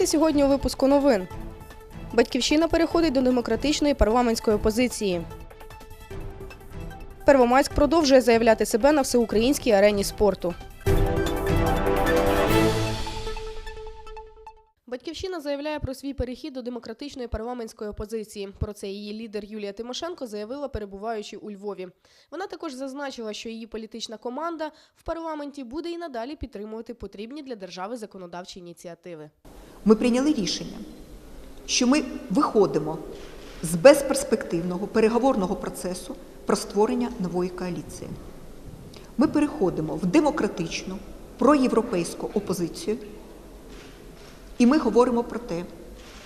Дивіться сьогодні у випуску новин. Батьківщина переходить до демократичної парламентської опозиції. Первомайськ продовжує заявляти себе на всеукраїнській арені спорту. Батьківщина заявляє про свій перехід до демократичної парламентської опозиції. Про це її лідер Юлія Тимошенко заявила, перебуваючи у Львові. Вона також зазначила, що її політична команда в парламенті буде і надалі підтримувати потрібні для держави законодавчі ініціативи. Ми прийняли рішення, що ми виходимо з безперспективного переговорного процесу про створення нової коаліції. Ми переходимо в демократичну, проєвропейську опозицію, і ми говоримо про те,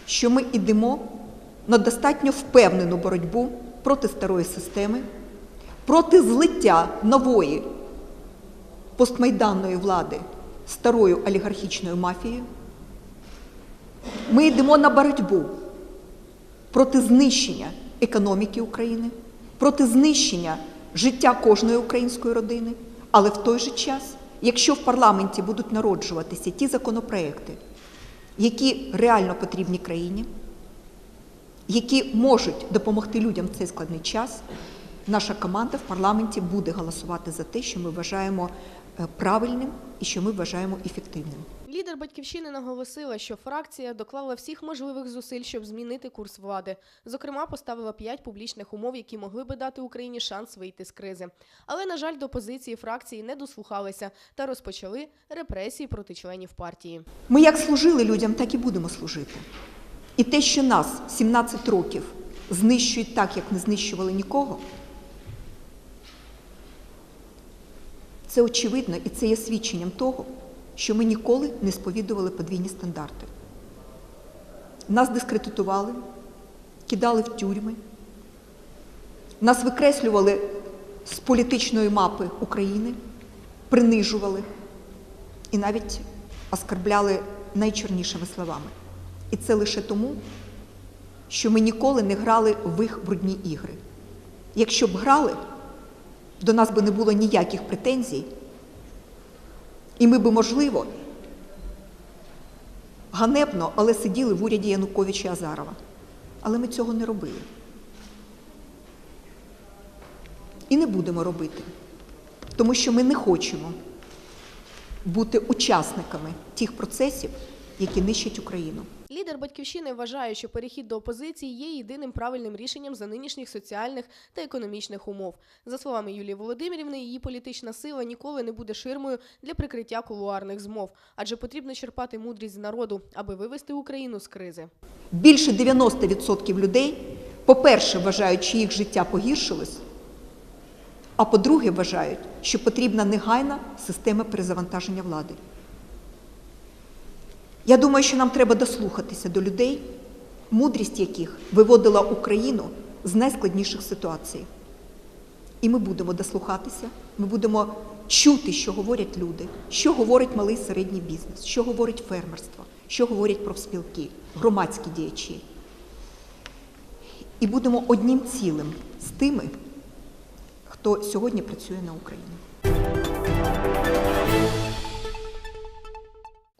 що ми йдемо на достатньо впевнену боротьбу проти старої системи, проти злиття нової постмайданної влади старою олігархічною мафією. Ми йдемо на боротьбу проти знищення економіки України, проти знищення життя кожної української родини. Але в той же час, якщо в парламенті будуть народжуватися ті законопроекти, які реально потрібні країні, які можуть допомогти людям в цей складний час, наша команда в парламенті буде голосувати за те, що ми вважаємо е, правильним і що ми вважаємо ефективним. Лідер батьківщини наголосила, що фракція доклала всіх можливих зусиль, щоб змінити курс влади. Зокрема, поставила п'ять публічних умов, які могли би дати Україні шанс вийти з кризи. Але, на жаль, до позиції фракції не дослухалися та розпочали репресії проти членів партії. Ми як служили людям, так і будемо служити. І те, що нас 17 років знищують так, як не знищували нікого, це очевидно і це є свідченням того, що ми ніколи не сповідували подвійні стандарти. Нас дискредитували, кидали в тюрми, нас викреслювали з політичної мапи України, принижували і навіть оскарбляли найчорнішими словами. І це лише тому, що ми ніколи не грали в їх брудні ігри. Якщо б грали, до нас би не було ніяких претензій, і ми би, можливо, ганебно, але сиділи в уряді Януковича Азарова. Але ми цього не робили. І не будемо робити, тому що ми не хочемо бути учасниками тих процесів, які нищать Україну. Лідер батьківщини вважає, що перехід до опозиції є єдиним правильним рішенням за нинішніх соціальних та економічних умов. За словами Юлії Володимирівни, її політична сила ніколи не буде ширмою для прикриття кулуарних змов, адже потрібно черпати мудрість народу, аби вивести Україну з кризи. Більше 90% людей, по-перше, вважають, що їх життя погіршилось, а по-друге, вважають, що потрібна негайна система перезавантаження влади. Я думаю, що нам треба дослухатися до людей, мудрість яких виводила Україну з найскладніших ситуацій. І ми будемо дослухатися, ми будемо чути, що говорять люди, що говорить малий середній бізнес, що говорить фермерство, що говорять профспілки, громадські діячі. І будемо одним цілим з тими, хто сьогодні працює на Україну.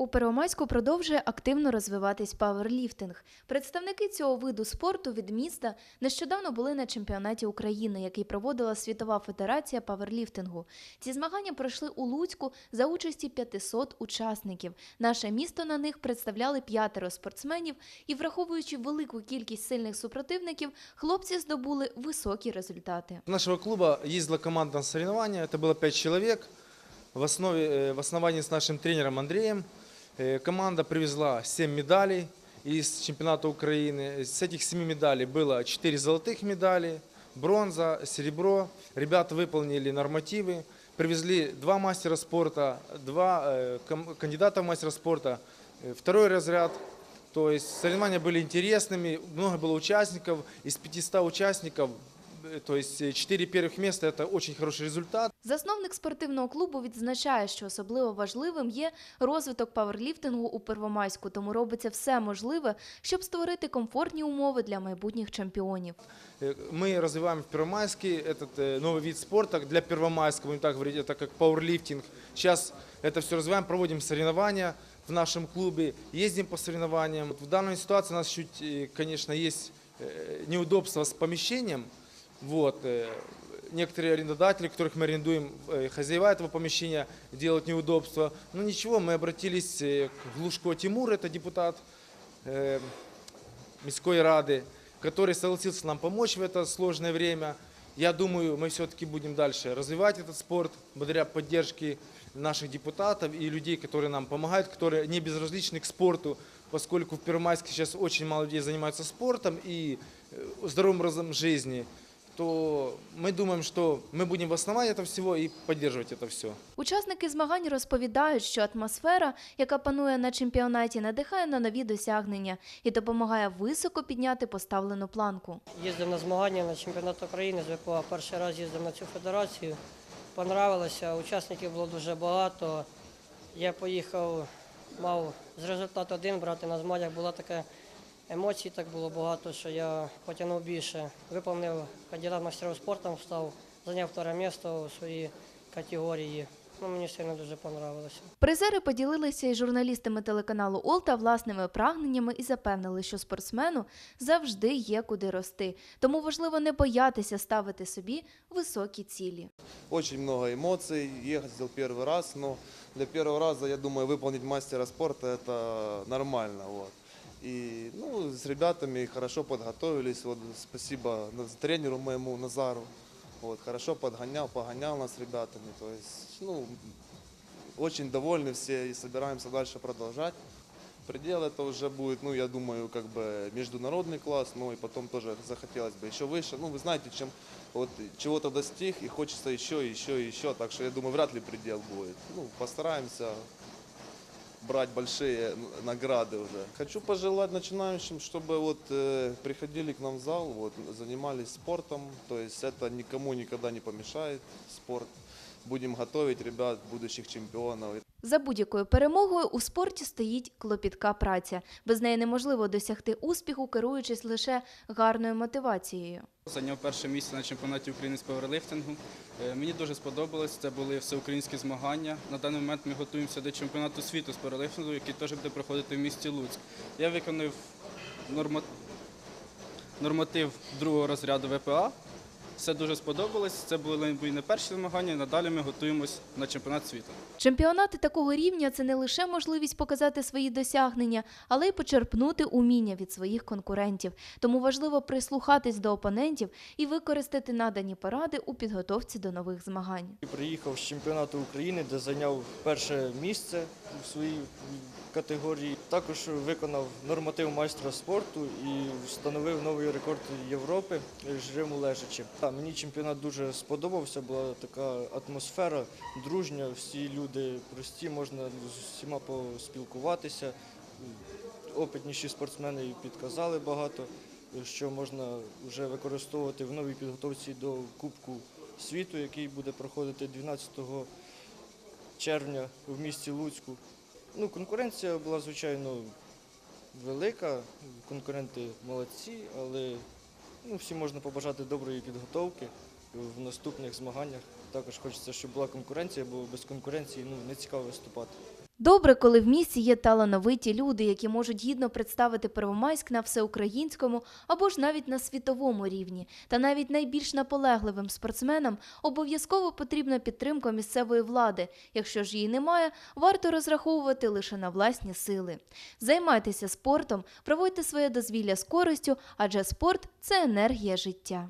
У Первомайську продовжує активно розвиватись паверліфтинг. Представники цього виду спорту від міста нещодавно були на чемпіонаті України, який проводила Світова федерація паверліфтингу. Ці змагання пройшли у Луцьку за участі 500 учасників. Наше місто на них представляли п'ятеро спортсменів, і, враховуючи велику кількість сильних супротивників, хлопці здобули високі результати. У нашего клуба ездила команда на соревнования, это было 5 человек. В, основе, э, в основании с нашим тренером Андреем э, команда привезла 7 медалей из чемпионата Украины. С этих 7 медалей было 4 золотых медали, бронза, серебро. Ребята выполнили нормативы, привезли два мастера спорта, два э, ком- кандидата в мастера спорта, э, второй разряд. То есть соревнования были интересными, много было участников. Из 500 участников э, то есть э, четыре первых места – это очень хороший результат. Засновник спортивного клубу відзначає, що особливо важливим є розвиток паверліфтингу у Первомайську, тому робиться все можливе, щоб створити комфортні умови для майбутніх чемпіонів. Э, Мы развиваем в Первомайске этот э, новый вид спорта для Первомайска, будем так говорить, это как пауэрлифтинг. Сейчас это все развиваем, проводим соревнования в нашем клубе, ездим по соревнованиям. В данной ситуации у нас чуть, э, конечно, есть э, неудобства с помещением. Вот. э, Некоторые арендодатели, которых мы арендуем, э, хозяева этого помещения делают неудобства. Но ничего, мы обратились э, к Глушко Тимур, это депутат э, Мирской Рады, который согласился нам помочь в это сложное время. Я думаю, мы все-таки будем дальше развивать этот спорт благодаря поддержке наших депутатов и людей, которые нам помогают, которые не безразличны к спорту, поскольку в Первомайске сейчас очень мало людей занимаются спортом и э, здоровым образом жизни, то мы думаем, что мы будем восстановить это всего и поддерживать это все. Учасники змагань розповідають, що атмосфера, яка панує на чемпіонаті, надихає на нові досягнення і допомагає високо підняти поставлену планку. Їздив на змагання на чемпіонат України з ВПА. Перший раз їздив на цю федерацію. Понравилося, учасників було дуже багато. Я поїхав, мав з результату один брати на змаганнях. Була така емоцій, так було багато, що я потягнув більше. Виповнив кандидат мастерів спорту, став, зайняв вторе місце у своїй категорії. Ну, мені сильно дуже понравилося. Призери поділилися із журналістами телеканалу Олта власними прагненнями і запевнили, що спортсмену завжди є куди рости. Тому важливо не боятися ставити собі високі цілі. Очень много эмоций. Ехать сделал первый раз, но для первого раза, я думаю, выполнить мастера спорта это нормально. Вот. И ну, с ребятами хорошо подготовились. Вот, спасибо тренеру моему Назару. Вот, хорошо подгонял, погонял нас с ребятами. То есть, ну, очень довольны все и собираемся дальше продолжать. Предел это уже будет, ну, я думаю, как бы международный класс, но и потом тоже захотелось бы еще выше. Ну, вы знаете, чем вот чего-то достиг и хочется еще, еще, еще. Так что я думаю, вряд ли предел будет. Ну, постараемся брать большие н- награды уже. Хочу пожелать начинающим, чтобы вот э, приходили к нам в зал, вот занимались спортом. То есть это никому никогда не помешает спорт. Будем готовить ребят, будущих чемпионов. за будь-якою перемогою у спорті стоїть клопітка праця. Без неї неможливо досягти успіху, керуючись лише гарною мотивацією. Зайняв перше місце на чемпіонаті України з пауерлифтингу. Е, Мені дуже сподобалось. Це були всеукраїнські змагання. На даний момент ми готуємося до чемпіонату світу з пауерлифтингу, який теж буде проходити в місті Луцьк. Я виконав норма- норматив другого розряду ВПА. Все дуже сподобалось. Це були мої не перші змагання. Надалі ми готуємось на чемпіонат світу. Чемпіонати такого рівня це не лише можливість показати свої досягнення, але й почерпнути уміння від своїх конкурентів. Тому важливо прислухатись до опонентів і використати надані поради у підготовці до нових змагань. Приїхав з чемпіонату України, де зайняв перше місце у своїй категорії. Також виконав норматив майстра спорту і встановив новий рекорд Європи жриму лежачи. Та, Мені чемпіонат дуже сподобався, була така атмосфера дружня, всі люди прості, можна з усіма поспілкуватися. Опитніші спортсмени підказали багато, що можна вже використовувати в новій підготовці до Кубку світу, який буде проходити 12 червня в місті Луцьку. Ну, конкуренція була, звичайно, велика, конкуренти молодці, але ну, всім можна побажати доброї підготовки в наступних змаганнях. Також хочеться, щоб була конкуренція, бо без конкуренції ну, не цікаво виступати. Добре, коли в місті є талановиті люди, які можуть гідно представити Первомайськ на всеукраїнському або ж навіть на світовому рівні. Та навіть найбільш наполегливим спортсменам обов'язково потрібна підтримка місцевої влади. Якщо ж її немає, варто розраховувати лише на власні сили. Займайтеся спортом, проводьте своє дозвілля з користю, адже спорт це енергія життя.